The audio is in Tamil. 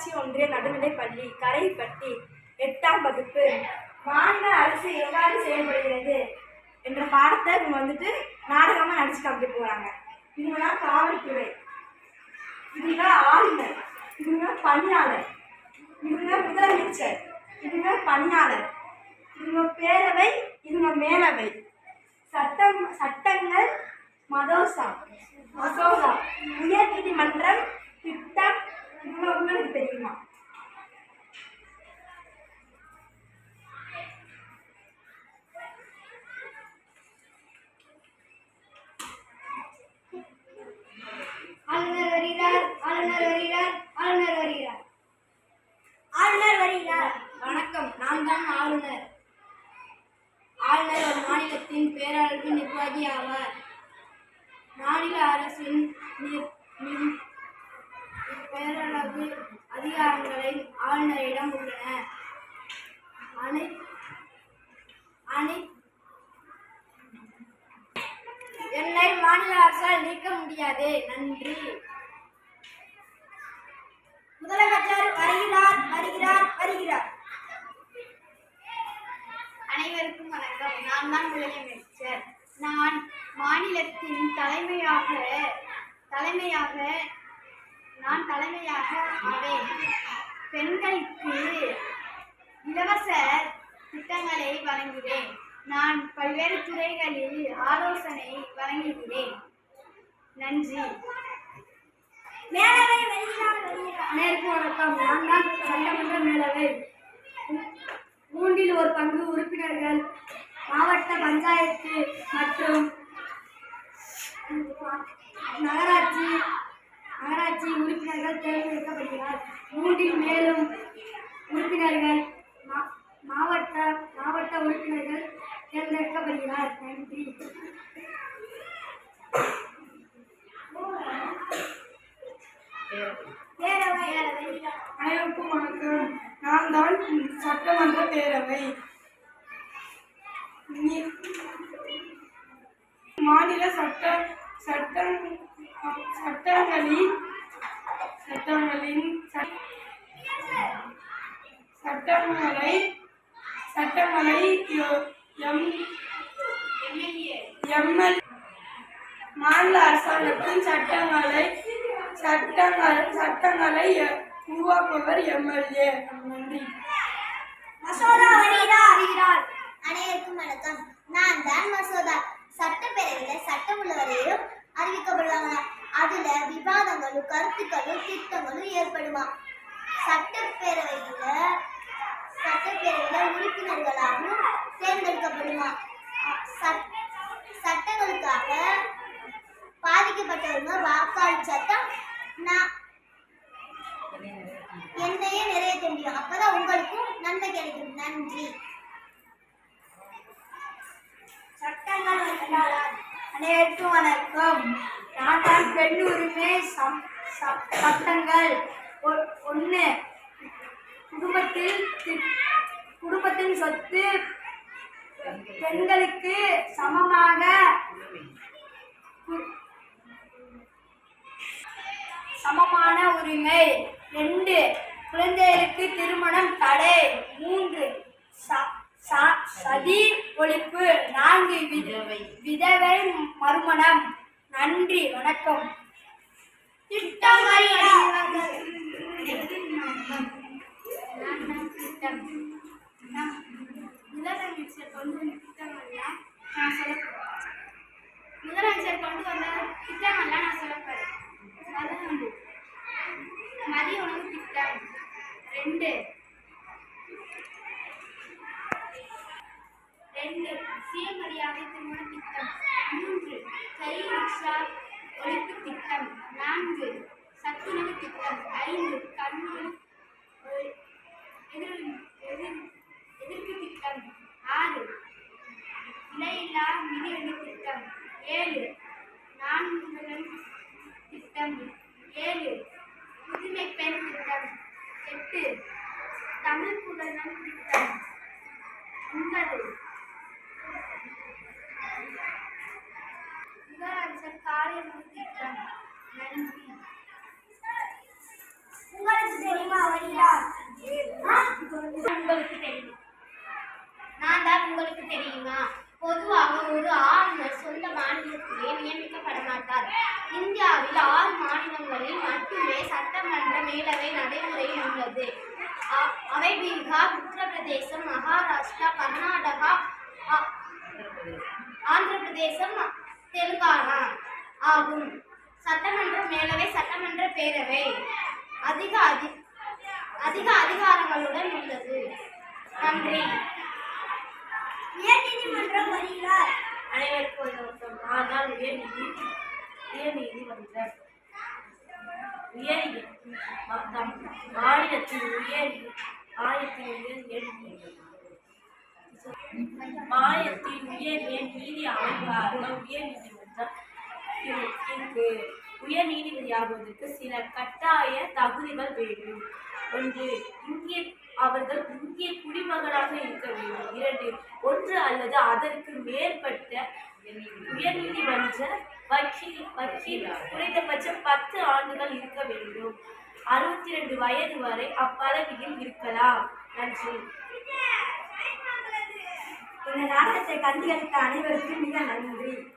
ஊராட்சி ஒன்றிய நடுநிலைப் பள்ளி கரைப்பட்டி எட்டாம் வகுப்பு. மாநில அரசு எவ்வாறு செயல்படுகிறது என்ற பாடத்தை இவங்க வந்துட்டு நாடகமாக நடிச்சு காமிக்க போகிறாங்க இவங்க தான் காவல்துறை. இவங்க ஆளுநர். இவங்க பணியாளர். இவங்க முதலமைச்சர். இவங்க பணியாளர். இவங்க பேரவை இவங்க மேலவை. சட்டம் சட்டங்கள் மதோசா. மசோதா. உயர் நீதிமன்றம் திட்டம் இவங்க உங்களுக்கு தெரியுமா ஆளுநர் வருகிறார் ஆளுநர் வருகிறார் ஆளுநர் வருகிறார் ஆளுநர் வருகிறார் வணக்கம் நான் தான் ஆளுநர் ஆளுநர் ஒரு மாநிலத்தின் பேரளவு நிர்வாகி ஆவார் மாநில அரசின் நிர்- நிர்- பேரளவு அதிகாரங்களை ஆளுநரிடம் உள்ளன. அனை அனை என்னை மாநில அரசால் நீக்க முடியாது. நன்றி. முதலமைச்சர் வருகிறார் வருகிறார் வருகிறார். அனைவருக்கும் வணக்கம். நான் தான் முதலமைச்சர். நான் மாநிலத்தின் தலைமையாக தலைமையாக நான் தலைமையாக ஆவேன். பெண்களுக்கு இலவச திட்டங்களை வழங்குவேன். நான் பல்வேறு துறைகளில் ஆலோசனை வழங்குகிறேன். நன்றி. மேலவை அனைவருக்கும் வணக்கம் நான் தான் சட்டமன்ற மேலவை. மூன்றில் ஒரு பங்கு உறுப்பினர்கள் மாவட்ட பஞ்சாயத்து மற்றும் நகராட்சி நகராட்சி உறுப்பினர்கள் தேர்ந்தெடுக்கப்படுகிறார் மூன்றில் மேலும் உறுப்பினர்கள் மா- மாவட்ட மாவட்ட உறுப்பினர்கள் தேர்ந்தெடுக்கப்படுகிறார். நன்றி. அனைவருக்கும் வணக்கம். நான் தான் சட்டமன்ற பேரவை. மாநில சட்ட சட்டம் சட்டங்களின் சட்டங்களின் சட்டங்களை சட்டங்களை எம் எம்எல் மாநில அரசாங்கத்தின் சட்டங்களை சட்டங்கள் சட்டங்களை உருவாக்குவர் எம்எல்ஏ. நன்றி. மசோதா அறிகிறார். அனைவருக்கும் வணக்கம். நான் தான் மசோதா. சட்டப்பேரவையில் சட்டம் உள்ளவரையும் அறிவிக்கப்படுவாங்க அதுல விவாதங்களும் கருத்துக்களும் திட்டங்களும் ஏற்படுமா? சட்டப்பேரவையில சட்டப்பேரவையில உறுப்பினர்களாகவும் தேர்ந்தெடுக்கப்படுமா? சட்டங்களுக்காக பாதிக்கப்பட்டவங்க சட்டம் நான் என்னையே நிறைவேற்ற முடியும். அப்பதான் உங்களுக்கும் நன்மை கிடைக்கும். நன்றி. அனைவருக்கும் வணக்கம். நான் தான் பெண் உரிமை சட்டங்கள். ஒன்று குடும்பத்தில் குடும்பத்தின் சொத்து பெண்களுக்கு சமமாக சமமான உரிமை. ரெண்டு குழந்தைகளுக்கு திருமணம் தடை. மூன்று சதி ஒழிப்பு. நான்கு விதவை விதவை நன்றி வணக்கம். திட்டம் முதலமைச்சர் கொண்டு வந்த திட்டங்கள்லாம் நான் சொல்லப்படுறேன் முதலமைச்சர் கொண்டு வந்த திட்டங்கள்லாம் நான் சொல்லப்படுறேன் அதான் வந்து மதிய உணவு திட்டம் ரெண்டு சுயமரியாதை திருமண திட்டம் மூன்று கை ஒழிப்பு திட்டம். நான்கு சத்துணவு திட்டம். ஐந்து கண்ணூர் எதிர் எதிர் எதிர்ப்பு திட்டம். ஆறு விலையில்லா மிதிவண்டி திட்டம். ஏழு நான்குடன் திட்டம். ஏழு புதுமை பெண் திட்டம். எட்டு தமிழ் புதல்வன் திட்டம். ஒன்பது உங்களுக்கு தெரியுமா அவர் யார் உங்களுக்கு தெரியுமா பொதுவாக ஒரு ஆளுநர் சொந்த மாநிலத்திலே நியமிக்கப்பட இந்தியாவில் ஆறு மாநிலங்களில் மட்டுமே சட்டமன்ற மேலவை நடைமுறையில் உள்ளது அவை பீகார் உத்தரப்பிரதேசம் மகாராஷ்டிரா கர்நாடகா ஆந்திர தெலுங்கானா. ஆகும். சட்டமன்ற மேலவை சட்டமன்ற பேரவை அதிக அதி அதிக அதிகாரங்களுடன் உள்ளது. நன்றி. உயர்நீதிமன்றம் வருகிறார் அனைவருக்கும் தான் உயர்நீதி உயர்நீதிமன்றம். உயர் மாநிலத்தின் உயர் மாநிலத்தின் உயர் மாநிலத்தின் உயர் நீதி அமைப்பாக உயர் நீதிமன்றம் இருக்கு. உயர் நீதிபதியாகுவதற்கு சில கட்டாய தகுதிகள் வேண்டும். ஒன்று இந்திய அவர்கள் இந்திய குடிமகனாக இருக்க வேண்டும். இரண்டு ஒன்று அல்லது அதற்கு மேற்பட்ட உயர்நீதிமன்ற வக்கீல் வக்கீல் குறைந்தபட்சம் பத்து ஆண்டுகள் இருக்க வேண்டும். அறுபத்தி ரெண்டு வயது வரை அப்பதவியில் இருக்கலாம். நன்றி. இந்த நாடகத்தை கண்டுகளித்த அனைவருக்கும் மிக நன்றி.